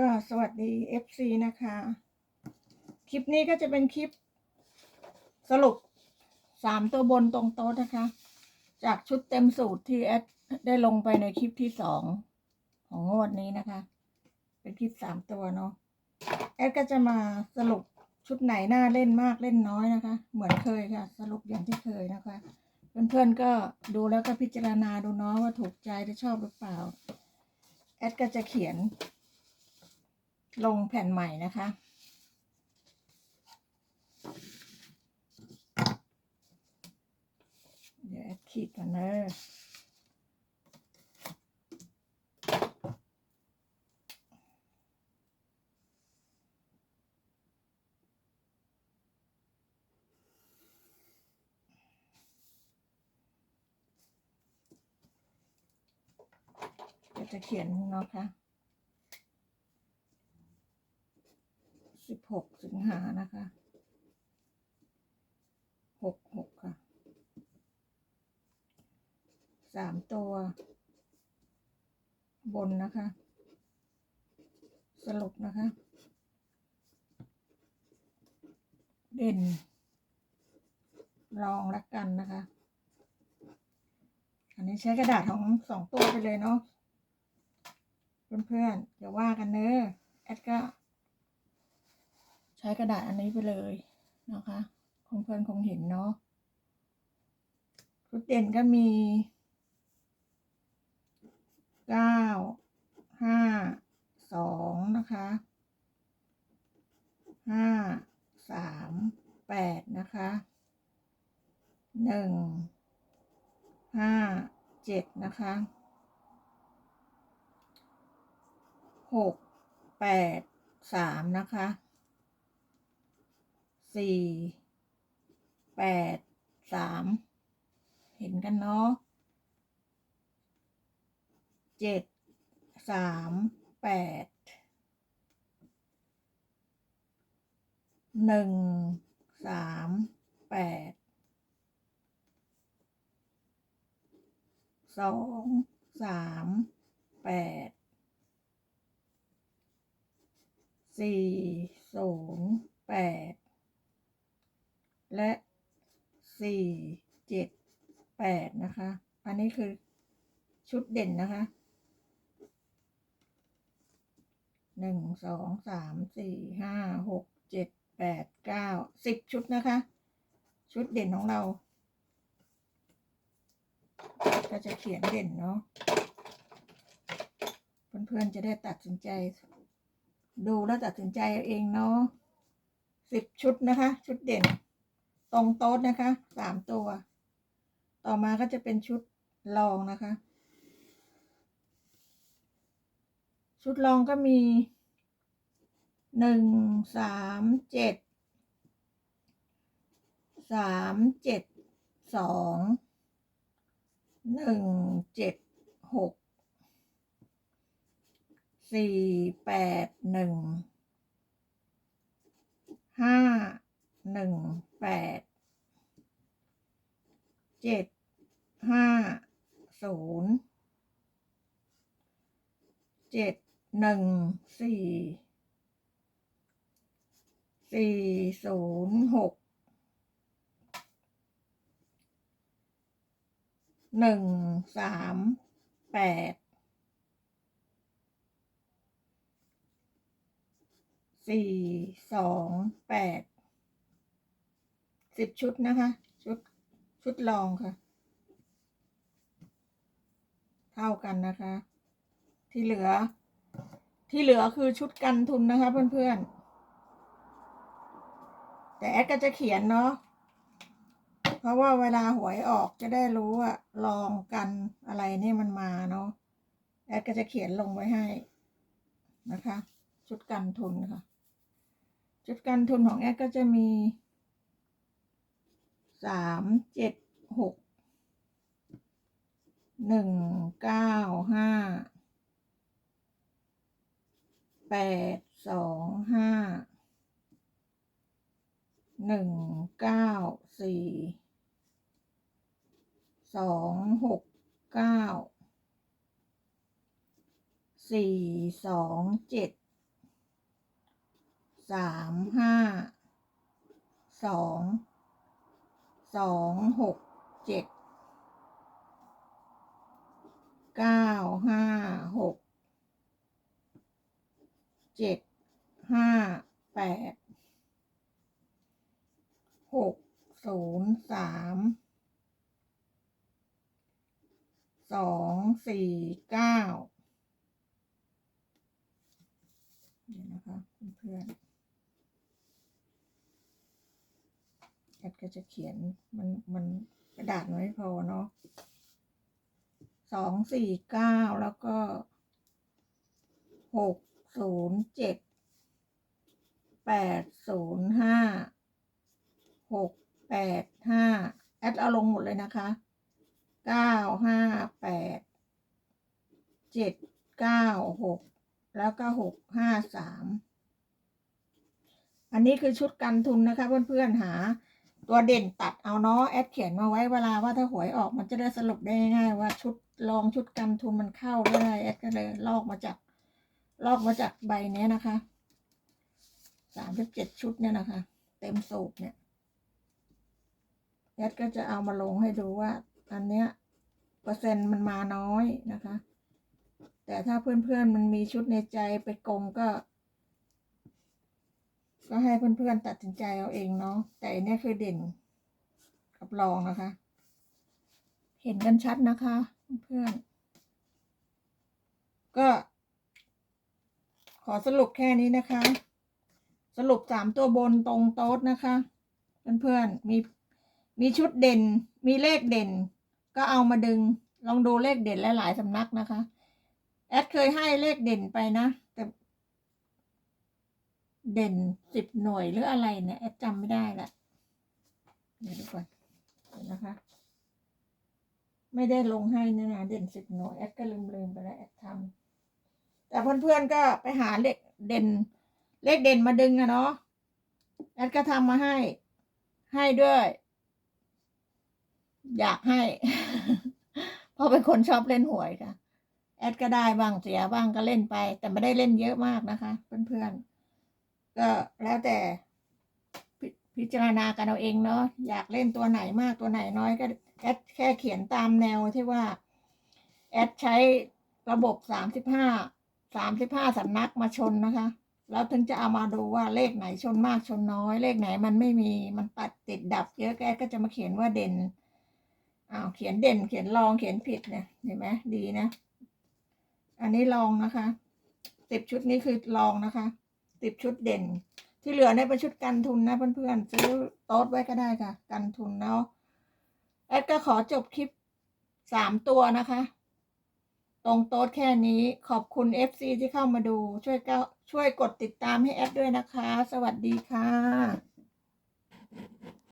ก็สวัสดี FC นะคะ คลิปนี้ก็จะเป็นคลิปสรุปสามตัวบนตรงโต๊ะนะคะ จากชุดเต็มสูตรที่แอดได้ลงไปในคลิปที่สองของงวดนี้นะคะ เป็นคลิปสามตัวเนาะแอดก็จะมาสรุปชุดไหนน่าเล่นมากเล่นน้อยนะคะ เหมือนเคยค่ะ สรุปอย่างที่เคยนะคะ เพื่อนๆก็ดูแล้วก็พิจารณาดูเนาะว่าถูกใจหรือชอบหรือเปล่า แอดก็จะเขียน ลงแผ่นใหม่นะคะ เดี๋ยวแอดขีดก่อนเนอะจะเขียนเนาะค่ะ สิบหกสิงหานะคะหกหกค่ะสามตัว บนนะคะ สรุปนะคะ เด่นรองละกันนะคะ อันนี้ใช้กระดาษของสองตัวไปเลยเนาะเพื่อนๆอย่าว่ากันเนอะแอดก็ ใช้กระดาษอันนี้ไปเลยนะคะคงเพื่อนคงเห็นเนาะชุดเด่นก็มีเก้าห้าสองนะคะห้าสามแปดนะคะหนึ่งห้าเจ็ดนะคะหกแปดสามนะคะ สี่แปดสามเห็นกันเนาะเจ็ดสามแปดหนึ่งสามแปดสองสามแปดสี่ศูนย์แปด และสี่เจ็ดแปดนะคะ อันนี้คือชุดเด่นนะคะหนึ่งสองสามสี่ห้าหกเจ็ดแปดเก้าสิบชุดนะคะ ชุดเด่นของเรา ก็จะเขียนเด่นเนาะเพื่อนๆจะได้ตัดสินใจ ดูแล้วตัดสินใจเอาเองเนาะสิบชุดนะคะ ชุดเด่น ตรงโต๊ะนะคะสามตัว ต่อมาก็จะเป็นชุดรองนะคะ ชุดรองก็มีหนึ่งสามเจ็ดสามเจ็ดสองหนึ่งเจ็ดหกสี่แปดหนึ่งห้าหนึ่ง แปดเจ็ดห้าศูนย์เจ็ดหนึ่งสี่สี่ศูนย์หกหนึ่งสามแปดสี่สองแปด สิบชุดนะคะ ชุดชุดรองค่ะ เท่ากันนะคะ ที่เหลือ ที่เหลือคือชุดกันทุนนะคะ เพื่อนๆ แต่แอดก็จะเขียนเนาะเพราะว่าเวลาหวยออกจะได้รู้ว่าลองกันอะไรนี่มันมาเนาะแอดก็จะเขียนลงไว้ให้นะคะ ชุดกันทุนค่ะ ชุดกันทุนของแอดก็จะมี สามเจ็ดหกหนึ่งเก้าห้าแปดสองห้าหนึ่งเก้าสี่สองหกเก้าสี่สองเจ็ดสามห้าสอง สองหกเจ็ดเก้าห้าหกเจ็ดห้าแปดหกศูนย์สามสองสี่เก้าเดี๋ยวนะคะเพื่อนๆ แอดก็จะเขียนมันมันกระดาษนไม่พอเนาะสองสี่เก้าแล้วก็หกศูนย์เจ็ดแปดศูนย์ห้าหกแปดห้าแอดเอาลงหมดเลยนะคะเก้าห้าแปดเจ็ดเก้าหกแล้วก็หกห้าสามอันนี้คือชุดกันทุนนะคะเพื่อนๆหา ตัวเด่นตัดเอาเนาะแอดเขียนมาไว้เวลาว่าถ้าหวยออกมันจะได้สรุปได้ง่ายว่าชุดลองชุดกันทุนมันเข้าได้แอดก็เลยลอกมาจากลอกมาจากใบเนี้นะคะสามสิบเจ็ดชุดเนี่ยนะคะ เต็มสูบเนี่ยแอดก็จะเอามาลงให้ดูว่าอันเนี้ยเปอร์เซ็นต์มันมาน้อยนะคะ แต่ถ้าเพื่อนๆมันมีชุดในใจไปกงก็ ก็ให้เพื่อนๆตัดสินใจเอาเองเนาะแต่อันเนี่ยคือเด่นกับรองนะคะ เห็นกันชัดนะคะ เพื่อนๆก็ ขอสรุปแค่นี้นะคะ สรุปสามตัวบนตรงโต๊ดนะคะ เพื่อนๆมีมีชุดเด่น มีเลขเด่น ก็เอามาดึงลองดูเลขเด่นหลายๆสำนักนะคะ แอดเคยให้เลขเด่นไปนะ เด่นสิบหน่วยหรืออะไรเนี่ยแอดจำไม่ได้ละเดี๋ยวดูก่อนเดี๋ยวนะคะ ไม่ได้ลงให้นะนะเด่นสิบหน่วยแอดก็ลืมลืมๆไปแล้วแอดทำแต่เพื่อนๆก็ไปหาเลขเด่น เลขเด่นมาดึงอะเนาะแอดก็ทำมาให้ ให้ด้วย อยากให้ เพราะเป็นคนชอบเล่นหวยค่ะ แอดก็ได้บ้างเสียบ้างก็เล่นไป แต่ไม่ได้เล่นเยอะมากนะคะ เพื่อนๆ ก็แล้วแต่พิจารณากันเอาเองเนาะอยากเล่นตัวไหนมากตัวไหนน้อยก็แอดแค่เขียนตามแนวที่ว่า แอดใช้ระบบสามสิบห้าสามสิบห้าสำนักมาชนนะคะ แล้วถึงจะเอามาดูว่าเลขไหนชนมากชนน้อย เลขไหนมันไม่มีมันตัดติดดับ เยอะแกก็จะมาเขียนว่าเด่นอ้าวเขียนเด่นเขียนรองเขียนผิดเนี่ยเห็นไหมดีนะ อันนี้ลองนะคะสิบชุดนี้คือลองนะคะ ติดชุดเด่น ที่เหลือเนี่ยเป็นชุดกันทุนนะเพื่อนๆซื้อโต๊ดไว้ก็ได้ค่ะ กันทุนเนาะแอดก็ขอจบคลิปสามตัวนะคะ ตรงโต๊ดแค่นี้ขอบคุณ FC ที่เข้ามาดูช่วยก็ช่วยกดติดตามให้แอดด้วยนะคะ สวัสดีค่ะ